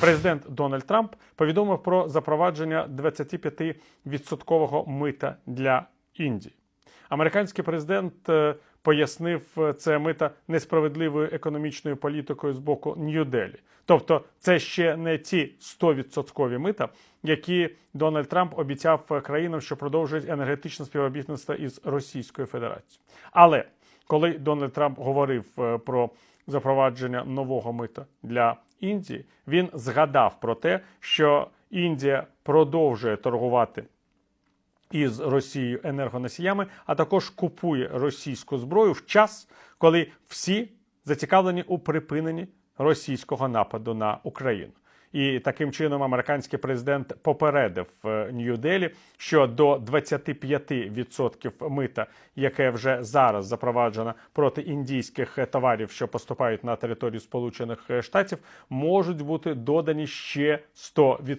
Президент Дональд Трамп повідомив про запровадження 25% мита для Індії. Американський президент е, пояснив е, це мита несправедливою економічною політикою з боку Нью-Делі. Тобто, це ще не ті 100% мита, які Дональд Трамп обіцяв країнам, що продовжують енергетичне співробітництво із Російською Федерацією. Але коли Дональд Трамп говорив е, про запровадження нового мита для Індії, він згадав про те, що Індія продовжує торгувати із Росією енергоносіями, а також купує російську зброю в час, коли всі зацікавлені у припиненні російського нападу на Україну. І таким чином американський президент попередив е, Нью-Делі, що до 25% мита, яке вже зараз запроваджено проти індійських е, товарів, що поступають на територію Сполучених Штатів, можуть бути додані ще 100%.